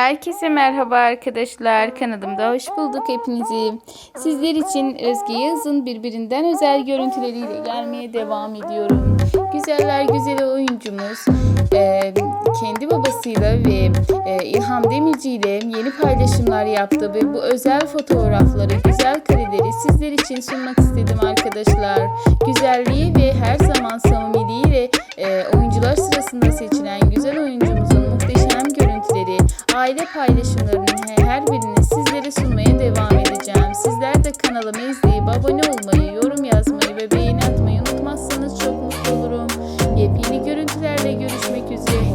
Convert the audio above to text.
Herkese merhaba arkadaşlar. Kanalımda hoş bulduk hepinizi. Sizler için Özge Yağız'ın birbirinden özel görüntüleriyle gelmeye devam ediyorum. Güzeller güzeli oyuncumuz e, kendi babasıyla ve e, İlham Demirci ile yeni paylaşımlar yaptı ve bu özel fotoğrafları, güzel kareleri sizler için sunmak istedim arkadaşlar. Güzelliği ve her zaman samimiliğiyle e, oyuncular sırasında seçilen güzel görüntüleri, aile paylaşımlarının her birini sizlere sunmaya devam edeceğim. Sizler de kanalımı izleyip abone olmayı, yorum yazmayı ve beğeni atmayı unutmazsanız çok mutlu olurum. Yepyeni görüntülerle görüşmek üzere.